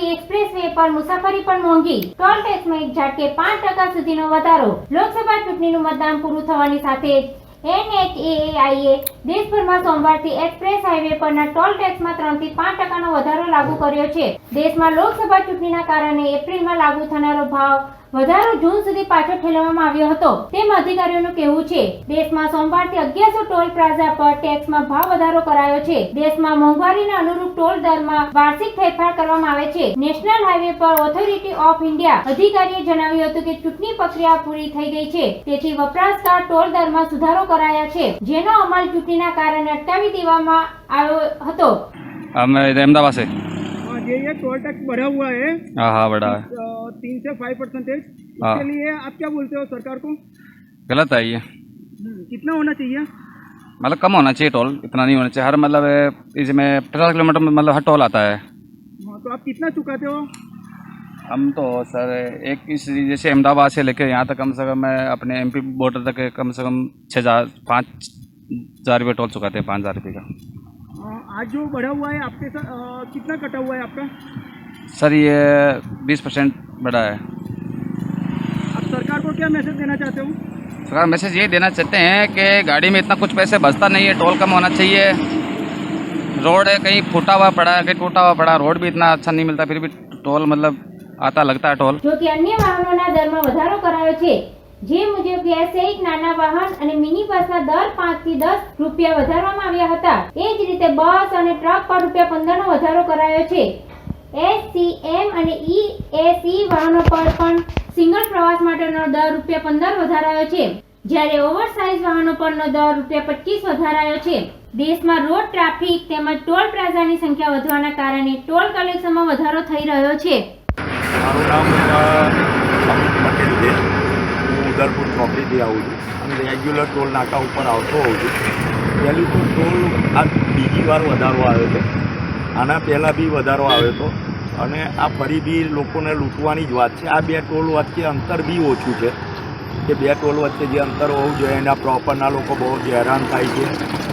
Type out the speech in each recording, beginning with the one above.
પર મુસાફરી પણ મોંઘી. ટોલ ટેક્સમાં એક ઝાટકે પાંચ ટકા સુધીનો વધારો. લોકસભા ચૂંટણીનું મતદાન પૂરું થવાની સાથે જ એનએચએઆઈએ દેશભરમાં સોમવારથી એક્સપ્રેસ હાઈવે પરના ટોલ ટેક્સમાં ત્રણથી પાંચ ટકાનો વધારો લાગુ કર્યો છે. દેશમાં લોકસભા ચૂંટણીના કારણે એપ્રિલમાં લાગુ થનારો ભાવ વધારો જૂન સુધી પાછો ઠેલવવામાં આવ્યો હતો. તેમ અધિકારીઓનું કહેવું છે, દેશમાં સોમવારથી અગિયારસો ટોલ પ્લાઝા પર ટેક્સમાં ભાવ વધારો કરાયો છે. દેશમાં મોંઘવારીના અનુરૂપ ટોલ દરમાં વાર્ષિક ફેરફાર કરવામાં આવે છે. નેશનલ હાઈવે પર ઓથોરિટી ઓફ ઇન્ડિયા અધિકારીએ જણાવ્યું હતું કે ચૂંટણી પ્રક્રિયા પૂરી થઈ ગઈ છે. તેથી વપરાશકાર ટોલ દરમાં સુધારો કરાયા છે, જેનો અમલ ચૂંટણીના કારણે અટકાવી દેવામાં આવ્યો હતો. અમે અમદાવાદ ये ये टोल टैक्स बढ़ा हुआ है। हाँ हाँ बड़ा है। तीन से फाइव परसेंटेज हाँ। इसके लिए आप क्या बोलते हो सरकार को? गलत है ये। हम्म, कितना होना चाहिए? मतलब कम होना चाहिए टोल इतना नहीं होना चाहिए। हर मतलब इसमें पचास किलोमीटर में मतलब हर टोल आता है। हाँ तो आप कितना चुकाते हो? हम तो सर एक इस जैसे अहमदाबाद से लेकर यहाँ तक कम से कम मैं अपने एमपी बॉर्डर तक कम से कम छः हज़ार पाँच हज़ार रुपये टोल चुकाते हैं पाँच हज़ार रुपये का। आज जो बढ़ा हुआ है आपके साथ अ, कितना कटा हुआ है आपका सर ये बीस परसेंट बढ़ा है आप सरकार को क्या मैसेज देना चाहते हो सरकार मैसेज ये देना चाहते हैं कि गाड़ी में इतना कुछ पैसे बचता नहीं है टोल कम होना चाहिए रोड है कहीं फूटा हुआ पड़ा है कहीं टूटा हुआ पड़ा है, रोड भी इतना अच्छा नहीं मिलता फिर भी टोल मतलब आता लगता है टोल જો કે અન્ય વાહનોના દરમાં વધારો કરાયો છે જે મુજબ ગેસ નાના વાહન અને મિની બસના દર પાંચથી દસ રૂપિયા વધારવામાં આવ્યા હતા. એ જ રીતે બસ અને ટ્રક પર રૂપિયા પંદરનો વધારો કરાયો છે. એસસીએમ અને ઈએસી વાહનો પર પણ સિંગલ પ્રવાસ માટેનો દર રૂપિયા પંદર વધારાયો છે. જ્યારે ઓવરસાઇઝ વાહનો પરનો દર રૂપિયા પચીસ વધારાયો છે. દેશમાં રોડ ટ્રાફિક તેમજ ટોલ પ્લાઝાની સંખ્યા વધવાના કારણે ટોલ કલેક્શનમાં વધારો થઈ રહ્યો છે. મારું નામ અ, અમિત પટેલ છે હું ઉદરપુર ચોકડીથી આવું છું. અને રેગ્યુલર ટોલ નાકા ઉપર આવતો હોઉં છું. પહેલું તો ટોલ આ બીજી વાર વધારો આવ્યો છે. આના પહેલાં બી વધારો આવ્યો હતો. અને આ ફરી બી લોકોને લૂંટવાની જ વાત છે. આ બે ટોલ વચ્ચે અંતર બી ઓછું છે. કે બે ટોલ વચ્ચે જે અંતર હોવું જોઈએ, એના પ્રોપરના લોકો બહુ જ હેરાન થાય છે.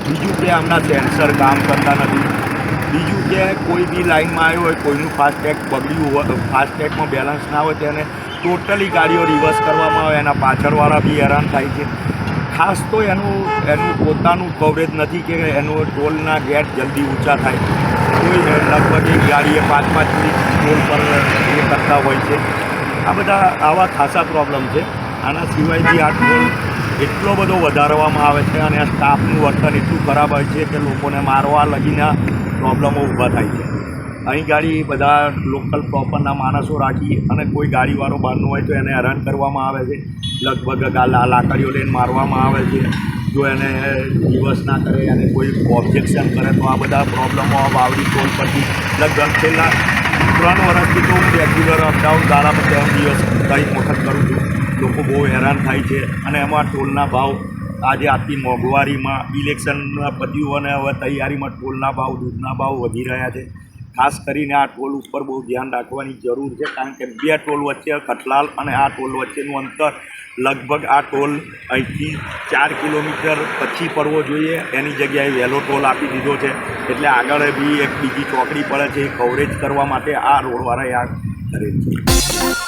બીજું કે આમના સેન્સર કામ કરતા નથી. બીજું કે કોઈ બી લાઇનમાં આવ્યો હોય, કોઈનું ફાસ્ટેગ બગડ્યું હોય ફાસ્ટેગમાં બેલેન્સ ના હોય તેને ટોટલી ગાડીઓ રિવર્સ કરવામાં આવે, એના પાછળવાળા બી હેરાન થાય છે. ખાસ તો એનું એનું પોતાનું કવરેજ નથી કે એનો ટોલના ગેટ જલ્દી ઊંચા થાય. કોઈ લગભગ એક ગાડીએ પાંચ પાંચ મિનિટ ટોલ પર એ કરતા હોય છે. આ બધા આવા ખાસા પ્રોબ્લેમ છે. આના સિવાય બી આ ટોલ એટલો બધો વધારવામાં આવે છે અને સ્ટાફનું વર્તન એટલું ખરાબ હોય છે કે લોકોને મારવા લગીના પ્રોબ્લેમો ઊભા થાય છે. અહીં ગાડી બધા લોકલ પ્રોપરના માણસો રાખી અને કોઈ ગાડીવાળો બહારનું હોય તો એને હેરાન કરવામાં આવે છે. લગભગ લાકડીઓ લઈને મારવામાં આવે છે. જો એને દિવસ ના કરે અને કોઈ ઓબ્જેક્શન કરે તો આ બધા પ્રોબ્લેમો બાવડી ટોલ પરથી લગભગ છેલ્લા ત્રણ વર્ષથી તો હું રેગ્યુલર અપડાઉન ગાળામાં ત્રણ દિવસ કંઈક વખત કરું છું. લોકો બહુ હેરાન થાય છે અને એમાં ટોલના ભાવ આજે આટલી મોંઘવારીમાં ઇલેક્શનના પત્યું અને હવે તૈયારીમાં ટોલના ભાવ, દૂધના ભાવ વધી રહ્યા છે. ખાસ કરીને આ ટોલ ઉપર બહુ ધ્યાન રાખવાની જરૂર છે, કારણ કે બે ટોલ વચ્ચે કઠલાલ અને આ ટોલ વચ્ચેનું અંતર લગભગ આ ટોલ અહીંથી ચાર કિલોમીટર પછી પડવો જોઈએ. એની જગ્યાએ વહેલો ટોલ આપી દીધો છે. એટલે આગળ બી એક બીજી ચોકડી પડે છે એ કવરેજ કરવા માટે આ રોડવાળાએ આ કરેલ છે.